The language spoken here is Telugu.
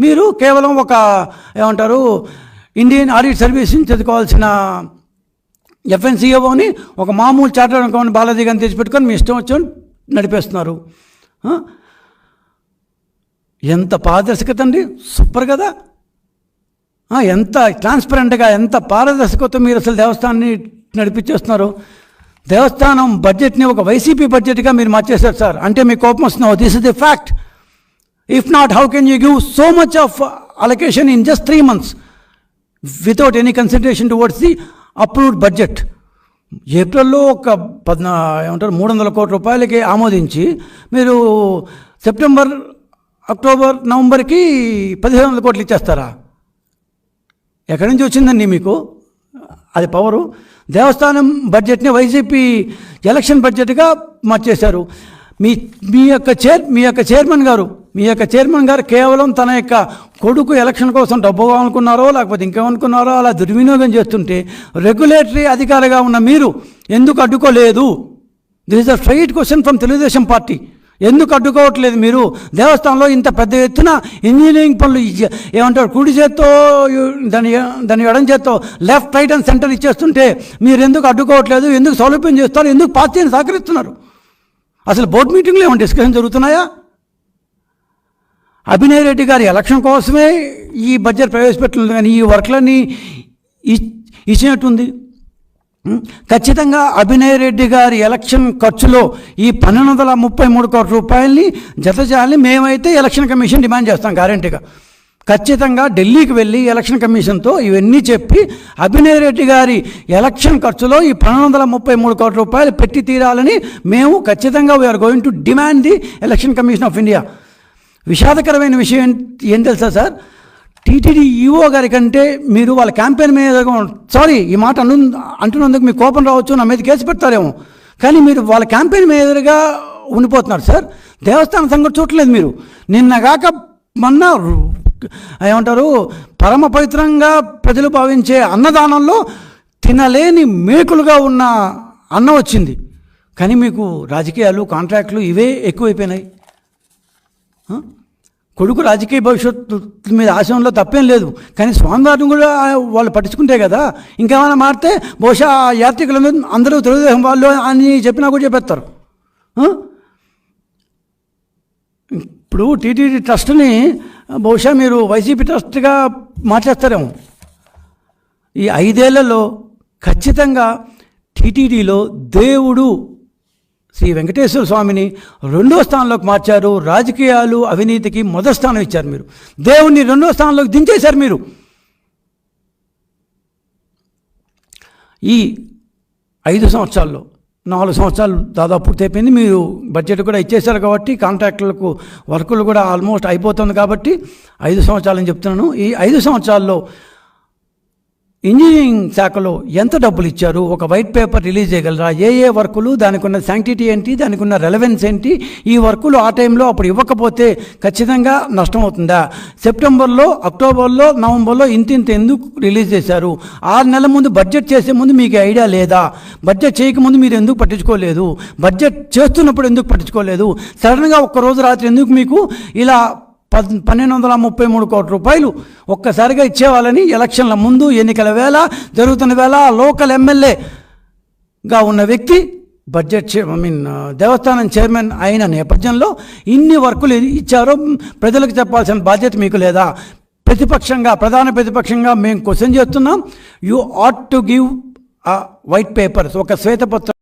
మీరు కేవలం ఒక ఏమంటారు ఇండియన్ ఆడిట్ సర్వీస్ నుంచి చదువుకోవాల్సిన ఎఫ్ఎన్సీఓని ఒక మామూలు చార్టర్ అకౌంట్ బాలాజీ గారిని తెచ్చిపెట్టుకొని మీ ఇష్టం వచ్చి నడిపేస్తున్నారు. ఎంత పారదర్శకత అండి. సూపర్ కదా. ఎంత ట్రాన్స్పరెంట్గా ఎంత పారదర్శకత మీరు అసలు దేవస్థానాన్ని నడిపించేస్తున్నారు. దేవస్థానం బడ్జెట్ని ఒక వైసీపీ బడ్జెట్గా మీరు మార్చేశారు సార్. అంటే మీ కోపం వస్తున్నావు this is the fact if not how can you give so much of allocation in just three months without any consideration towards the approved budget ఏప్రిల్లో ఒక పద్నా ఏమంటారు మూడు వందల కోట్ల రూపాయలకి ఆమోదించి మీరు సెప్టెంబర్ అక్టోబర్ నవంబర్కి పదిహేను వందల కోట్లు ఇచ్చేస్తారా? ఎక్కడి నుంచి వచ్చిందండి మీకు? అది పవరు. దేవస్థానం బడ్జెట్ని వైసీపీ ఎలక్షన్ బడ్జెట్గా మార్చేశారు. మీ మీ యొక్క చైర్ మీ యొక్క చైర్మన్ గారు మీ యొక్క చైర్మన్ గారు కేవలం తన యొక్క కొడుకు ఎలక్షన్ కోసం డబ్బు అనుకున్నారో లేకపోతే ఇంకేమనుకున్నారో అలా దుర్వినియోగం చేస్తుంటే రెగ్యులేటరీ అధికారిగా ఉన్న మీరు ఎందుకు అడ్డుకోలేదు? This is a straight question from Telugu Desam party ఎందుకు అడ్డుకోవట్లేదు మీరు? దేవస్థానంలో ఇంత పెద్ద ఎత్తున ఇంజనీరింగ్ పనులు ఏమంటారు కుడి చేత్తో దాని దాని ఎడం చేత్తో లెఫ్ట్ రైట్ అండ్ సెంటర్ ఇచ్చేస్తుంటే మీరు ఎందుకు అడ్డుకోవట్లేదు? ఎందుకు సౌలభ్యం చేస్తారు? ఎందుకు పార్టీని సహకరిస్తున్నారు? అసలు బోర్డు మీటింగ్లో ఏమైనా డిస్కషన్ జరుగుతున్నాయా? అభినయ్ రెడ్డి గారి ఎలక్షన్ కోసమే ఈ బడ్జెట్ ప్రవేశపెట్టలేదు కానీ ఈ వర్క్లన్నీ ఇచ్చినట్టుంది. ఖచ్చితంగా అభినయ్ రెడ్డి గారి ఎలక్షన్ ఖర్చులో ఈ పన్నెండు వందల ముప్పై మూడు కోట్ల రూపాయలని జత చేయాలని మేమైతే ఎలక్షన్ కమిషన్ డిమాండ్ చేస్తాం గ్యారంటీగా ఖచ్చితంగా ఢిల్లీకి వెళ్ళి ఎలక్షన్ కమిషన్తో ఇవన్నీ చెప్పి అభినయ్ రెడ్డి గారి ఎలక్షన్ ఖర్చులో ఈ పన్నెండు వందల ముప్పై మూడు కోట్ల రూపాయలు పెట్టి తీరాలని మేము ఖచ్చితంగా we are going to demand the election commission of India విషాదకరమైన విషయం ఏం- తెలుసా సార్? టీటీడీ ఈఓ గారి కంటే మీరు వాళ్ళ క్యాంపెయిన్ మీద సారీ ఈ మాట అను అంటున్నందుకు మీ కోపం రావచ్చు నా మీద కేసు పెడతారేమో. కానీ మీరు వాళ్ళ క్యాంపెయిన్ మీదుగా ఉండిపోతున్నారు సార్. దేవస్థానం సంగతి చూడలేదు మీరు. నిన్నగాక మొన్న ఏమంటారు? పరమ పవిత్రంగా ప్రజలు భావించే అన్నదానంలో తినలేని మేకులుగా ఉన్న అన్నం వచ్చింది. కానీ మీకు రాజకీయాలు కాంట్రాక్టులు ఇవే ఎక్కువైపోయినాయి. కొడుకు రాజకీయ భవిష్యత్తు మీద ఆశయంలో తప్పేం లేదు. కానీ స్వామివారిని కూడా వాళ్ళు పట్టించుకుంటే కదా ఇంకేమైనా మారితే బహుశా ఆ మీద అందరూ తెలుగుదేశం వాళ్ళు అని చెప్పినా కూడా చెప్పేస్తారు. ఇప్పుడు టీటీడీ ట్రస్ట్ని బహుశా మీరు వైసీపీ ట్రస్ట్గా మార్చేస్తారేమో. ఈ ఐదేళ్ళలో ఖచ్చితంగా టీటీడీలో దేవుడు శ్రీ వెంకటేశ్వర స్వామిని రెండో స్థానంలోకి మార్చారు. రాజకీయాలు అవినీతికి మొదటి స్థానం ఇచ్చారు మీరు. దేవుణ్ణి రెండో స్థానంలోకి దించేశారు మీరు. ఈ ఐదు సంవత్సరాల్లో నాలుగు సంవత్సరాలు దాదాపు పూర్తయిపోయింది. మీరు బడ్జెట్ కూడా ఇచ్చేశారు కాబట్టి కాంట్రాక్టులకు వర్కులు కూడా ఆల్మోస్ట్ అయిపోతుంది కాబట్టి ఐదు సంవత్సరాలని చెప్తున్నాను. ఈ ఐదు సంవత్సరాల్లో ఇంజనీరింగ్ శాఖలో ఎంత డబ్బులు ఇచ్చారు? ఒక వైట్ పేపర్ రిలీజ్ చేయగలరా? ఏ ఏ వర్కులు? దానికి ఉన్న శాంక్టిటీ ఏంటి? దానికి ఉన్న రెలవెన్స్ ఏంటి? ఈ వర్కులు ఆ టైంలో అప్పుడు ఇవ్వకపోతే ఖచ్చితంగా నష్టం అవుతుందా సెప్టెంబర్లో అక్టోబర్లో నవంబర్లో ఇంత ఇంత ఎందుకు రిలీజ్ చేశారు? ఆరు నెలల ముందు బడ్జెట్ చేసే ముందు మీకు ఐడియా లేదా? బడ్జెట్ చేయకముందు మీరు ఎందుకు పట్టించుకోలేదు? బడ్జెట్ చేస్తున్నప్పుడు ఎందుకు పట్టించుకోలేదు? సడన్గా ఒక్కరోజు రాత్రి ఎందుకు మీకు ఇలా పన్నెండు వందల ముప్పై మూడు కోట్ల రూపాయలు ఒక్కసారిగా ఇచ్చేవాళ్ళని ఎలక్షన్ల ముందు ఎన్నికల వేళ జరుగుతున్న వేళ లోకల్ ఎమ్మెల్యేగా ఉన్న వ్యక్తి బడ్జెట్ ఐ మీన్ దేవస్థానం చైర్మన్ అయిన నేపథ్యంలో ఇన్ని వర్కులు ఇచ్చారో ప్రజలకు చెప్పాల్సిన బాధ్యత మీకు లేదా? ప్రతిపక్షంగా ప్రధాన ప్రతిపక్షంగా మేము క్వశ్చన్ చేస్తున్నాం. You ought to give white papers ఒక శ్వేతపత్రం